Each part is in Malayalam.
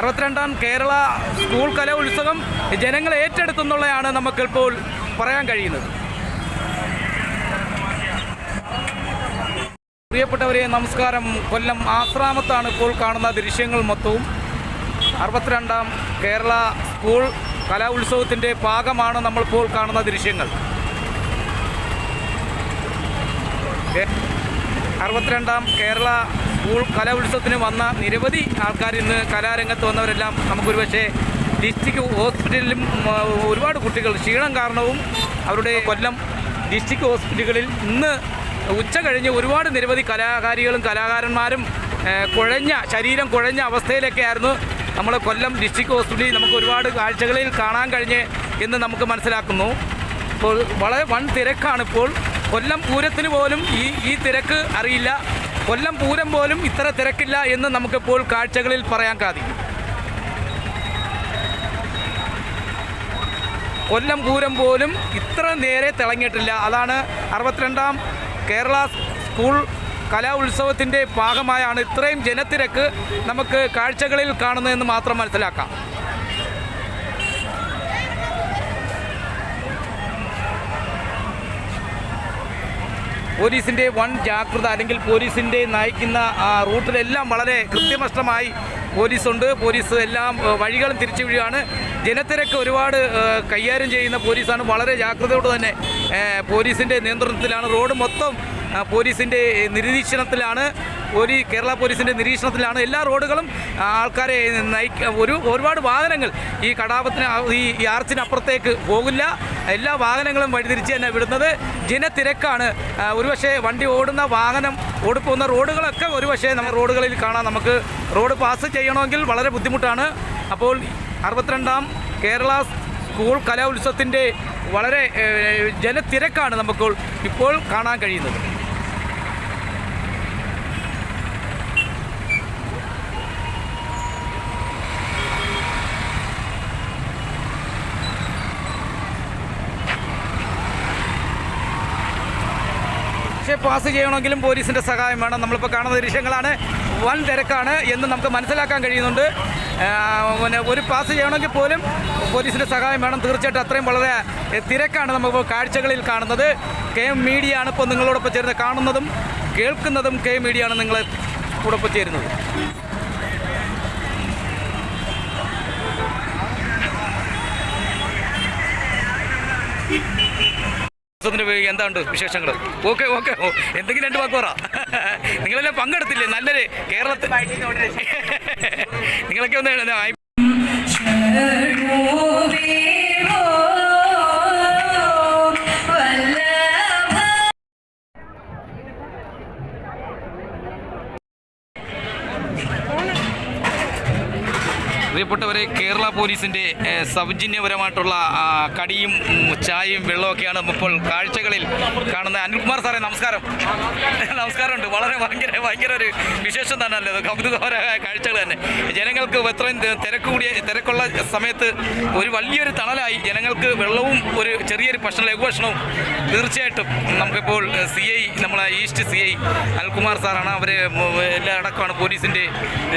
അറുപത്തിരണ്ടാം കേരള സ്കൂൾ കലോത്സവം ജനങ്ങൾ ഏറ്റെടുത്തെന്നുള്ളതാണ് നമുക്കിപ്പോൾ പറയാൻ കഴിയുന്നത്. പ്രിയപ്പെട്ടവരെ നമസ്കാരം. കൊല്ലം ആശ്രാമത്താണ് ഇപ്പോൾ കാണുന്ന ദൃശ്യങ്ങൾ മൊത്തവും. അറുപത്തിരണ്ടാം കേരള സ്കൂൾ കലോത്സവത്തിന്റെ ഭാഗമാണ് നമ്മളിപ്പോൾ കാണുന്ന ദൃശ്യങ്ങൾ. അറുപത്തിരണ്ടാം കേരള സ്കൂൾ കലോത്സവത്തിന് വന്ന നിരവധി ആൾക്കാർ ഇന്ന് കലാരംഗത്ത് വന്നവരെല്ലാം നമുക്കൊരു പക്ഷേ ഡിസ്ട്രിക്ട് ഹോസ്പിറ്റലിലും ഒരുപാട് കുട്ടികൾ ക്ഷീണം കാരണവും അവരുടെ കൊല്ലം ഡിസ്ട്രിക്ട് ഹോസ്പിറ്റലുകളിൽ ഇന്ന് ഉച്ച കഴിഞ്ഞ് ഒരുപാട് നിരവധി കലാകാരികളും കലാകാരന്മാരും കുഴഞ്ഞ ശരീരം കുഴഞ്ഞ അവസ്ഥയിലൊക്കെ ആയിരുന്നു നമ്മൾ കൊല്ലം ഡിസ്ട്രിക്ട് ഹോസ്പിറ്റലിൽ നമുക്ക് ഒരുപാട് കാഴ്ചകളിൽ കാണാൻ കഴിഞ്ഞ് എന്ന് നമുക്ക് മനസ്സിലാക്കുന്നു. ഇപ്പോൾ വളരെ വൺ തിരക്കാണിപ്പോൾ. കൊല്ലം പൂരത്തിന് പോലും ഈ ഈ തിരക്ക് അറിയില്ല. കൊല്ലം പൂരം പോലും ഇത്ര തിരക്കില്ല എന്ന് നമുക്കിപ്പോൾ കാഴ്ചകളിൽ പറയാൻ സാധിക്കും. കൊല്ലം പൂരം പോലും ഇത്ര നേരെ തിളങ്ങിയിട്ടില്ല. അതാണ് അറുപത്തിരണ്ടാം കേരള സ്കൂൾ കലാ ഉത്സവത്തിന്റെ ഭാഗമായാണ് ഇത്രയും ജനത്തിരക്ക് നമുക്ക് കാഴ്ചകളിൽ കാണുന്നതെന്ന് മാത്രം മനസ്സിലാക്കാം. പോലീസിന്റെ വൺ ജാഗ്രത അല്ലെങ്കിൽ പോലീസിന്റെ നയിക്കുന്ന റൂട്ടിലെല്ലാം വളരെ കൃത്യനിഷ്ഠമായി പോലീസുണ്ട്. പോലീസ് എല്ലാം വഴികളും തിരിച്ചു വിടുകയാണ് ജനത്തിരക്ക് ഒരുപാട് കൈകാര്യം ചെയ്യുന്ന പോലീസാണ്. വളരെ ജാഗ്രതയോട് തന്നെ പോലീസിന്റെ നിയന്ത്രണത്തിലാണ്. റോഡ് മൊത്തം പോലീസിന്റെ നിരീക്ഷണത്തിലാണ്. പോലീ കേരള പോലീസിന്റെ നിരീക്ഷണത്തിലാണ് എല്ലാ റോഡുകളും ആൾക്കാരെ ഒരു ഒരുപാട് വാഹനങ്ങൾ ഈ കടാപത്തിന് ഈ ആർച്ചിനപ്പുറത്തേക്ക് പോകില്ല. എല്ലാ വാഹനങ്ങളും വഴിതിരിച്ച് തന്നെ വിടുന്നത് ജനത്തിരക്കാണ്. ഒരുപക്ഷെ വണ്ടി ഓടുന്ന വാഹനം ഓടിപ്പോകുന്ന റോഡുകളൊക്കെ ഒരുപക്ഷെ നമ്മൾ റോഡുകളിൽ കാണാം. നമുക്ക് റോഡ് പാസ് ചെയ്യണമെങ്കിൽ വളരെ ബുദ്ധിമുട്ടാണ്. അപ്പോൾ അറുപത്തിരണ്ടാം കേരള സ്കൂൾ കലോത്സവത്തിന്റെ വളരെ ജനത്തിരക്കാണ് നമുക്ക് ഇപ്പോൾ കാണാൻ കഴിയുന്നത്. പക്ഷേ പാസ് ചെയ്യണമെങ്കിലും പോലീസിന്റെ സഹായം വേണം. നമ്മളിപ്പോൾ കാണുന്ന ദൃശ്യങ്ങളാണ്. വൻ തിരക്കാണ് എന്ന് നമുക്ക് മനസ്സിലാക്കാൻ കഴിയുന്നുണ്ട്. പിന്നെ ഒരു പാസ് ചെയ്യണമെങ്കിൽ പോലും പോലീസിന്റെ സഹായം വേണം. തീർച്ചയായിട്ടും അത്രയും വളരെ തിരക്കാണ് നമുക്കിപ്പോൾ കാഴ്ചകളിൽ കാണുന്നത്. കെ എം മീഡിയ ആണ് ഇപ്പോൾ നിങ്ങളോടൊപ്പം ചേർന്ന് കാണുന്നതും കേൾക്കുന്നതും കെ എം മീഡിയ ആണ് നിങ്ങൾ കൂടൊപ്പം ചേരുന്നത്. എന്താണ്ട് വിശേഷങ്ങൾ ഓക്കെ ഓക്കെ. എന്തെങ്കിലും രണ്ട് വാക്ക് പറ. നിങ്ങളെല്ലാം പങ്കെടുത്തില്ലേ? നല്ലൊരു കേരളത്തിൽ നിങ്ങളൊക്കെ ഒന്ന് പ്രിയപ്പെട്ടവരെ കേരള പോലീസിന്റെ സൗജന്യപരമായിട്ടുള്ള കടിയും ചായയും വെള്ളമൊക്കെയാണ് ഇപ്പോൾ കാഴ്ചകളിൽ കാണുന്ന അനിൽകുമാർ സാറേ നമസ്കാരം. നമസ്കാരമുണ്ട്. വളരെ ഭയങ്കര ഭയങ്കര ഒരു വിശേഷം തന്നെ അല്ലേ കൗതുകപരമായ കാഴ്ചകൾ തന്നെ. ജനങ്ങൾക്ക് ഇത്രയും തി- തിരക്ക് കൂടിയ തിരക്കുള്ള സമയത്ത് ഒരു വലിയൊരു തണലായി. ജനങ്ങൾക്ക് വെള്ളവും ഒരു ചെറിയൊരു ഭക്ഷണം ലഘുഭക്ഷണവും തീർച്ചയായിട്ടും നമുക്കിപ്പോൾ സി ഐ നമ്മളെ ഈസ്റ്റ് സി ഐ അനിൽകുമാർ സാറാണ്. അവരെ എല്ലാ അടക്കമാണ് പോലീസിന്റെ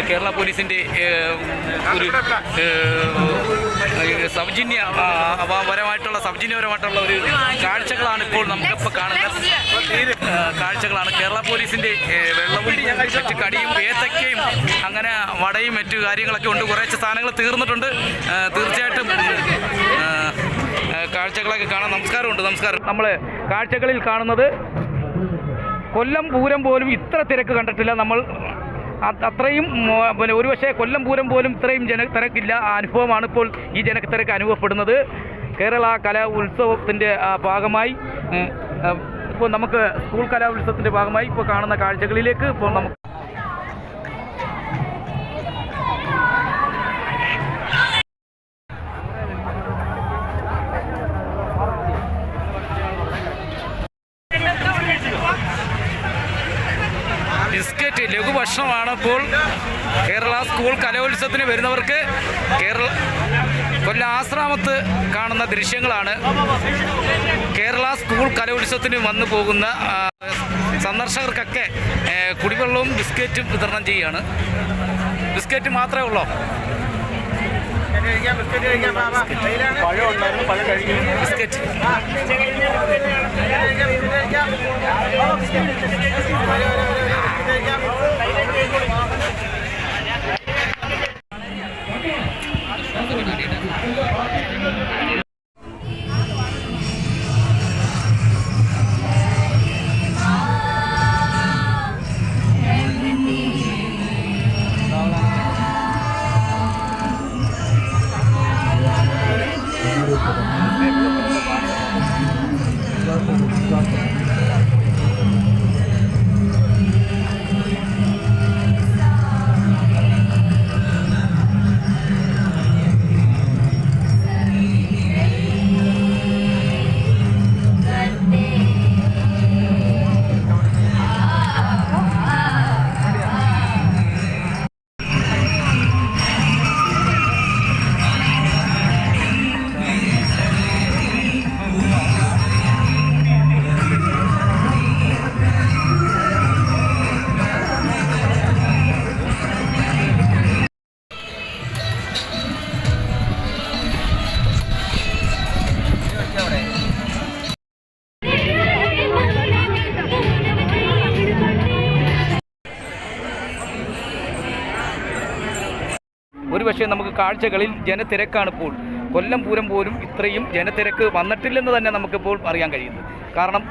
കേരള പോലീസിന്റെ ഏഹ്, ഒരു സൗജന്യ പരമായിട്ടുള്ള സൗജന്യപരമായിട്ടുള്ള ഒരു കാഴ്ചകളാണ് ഇപ്പോൾ നമുക്കിപ്പോൾ കാണുന്നത്. ഏഹ്, കാഴ്ചകളാണ്. കേരള പോലീസിന്റെ വെള്ളവും മറ്റ് കടിയും ഏത്തക്കയും അങ്ങനെ വടയും മറ്റു കാര്യങ്ങളൊക്കെ ഉണ്ട്. കുറേ സാധനങ്ങൾ തീർന്നിട്ടുണ്ട്. തീർച്ചയായിട്ടും കാഴ്ചകളൊക്കെ കാണാം നമസ്കാരമുണ്ട്. നമസ്കാരം. നമ്മൾ കാഴ്ചകളിൽ കാണുന്നത് കൊല്ലം പൂരം പോലും ഇത്ര തിരക്ക് കണ്ടിട്ടില്ല. നമ്മൾ അത്രയും പിന്നെ ഒരുപക്ഷെ കൊല്ലം പൂരം പോലും ഇത്രയും ജന തിരക്കില്ല. ആ അനുഭവമാണ് ഇപ്പോൾ ഈ ജനത്തിരക്ക് അനുഭവപ്പെടുന്നത്. കേരള കലാ ഉത്സവത്തിന്റെ ഭാഗമായി ഇപ്പോൾ നമുക്ക് സ്കൂൾ കലാ ഉത്സവത്തിന്റെ ഭാഗമായി ഇപ്പോൾ കാണുന്ന കാഴ്ചകളിലേക്ക് ഇപ്പോൾ നമുക്ക് ലഘുഭക്ഷണമാണ് കേരള സ്കൂൾ കലോത്സവത്തിന് വരുന്നവർക്ക് കേരള കൊല്ല ആശ്രാമത്ത് കാണുന്ന ദൃശ്യങ്ങളാണ്. കേരള സ്കൂൾ കലോത്സവത്തിന് വന്നു പോകുന്ന സന്ദർശകർക്കൊക്കെ കുടിവെള്ളവും ബിസ്ക്കറ്റും വിതരണം ചെയ്യുകയാണ് ബിസ്ക്കറ്റ് മാത്രമേ ഉള്ളൂ? പഴം ഉണ്ടായിരുന്നു പഴം കഴിഞ്ഞു ബിസ്ക്കറ്റ്. ഒരുപക്ഷെ നമുക്ക് കാഴ്ചകളിൽ ജനത്തിരക്കാണ് ഇപ്പോൾ. കൊല്ലം പൂരം പോലും ഇത്രയും ജനത്തിരക്ക് വന്നിട്ടില്ലെന്ന് തന്നെ നമുക്കിപ്പോൾ അറിയാൻ കഴിയുന്നു. കാരണം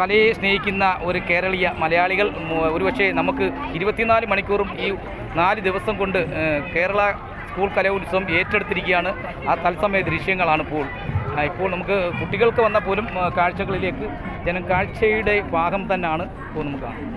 കലയെ സ്നേഹിക്കുന്ന ഒരു കേരളീയ മലയാളികൾ ഒരുപക്ഷേ നമുക്ക് ഇരുപത്തിനാല് മണിക്കൂറും ഈ നാല് ദിവസം കൊണ്ട് കേരള സ്കൂൾ കലോത്സവം ഏറ്റെടുത്തിരിക്കുകയാണ്. ആ തത്സമയ ദൃശ്യങ്ങളാണ് ഇപ്പോൾ. ഇപ്പോൾ നമുക്ക് കുട്ടികൾക്ക് വന്ന പോലും കാഴ്ചകളിലേക്ക് ജനം കാഴ്ചയുടെ ഭാഗം തന്നെയാണ് ഇപ്പോൾ നമുക്ക് കാണുന്നത്.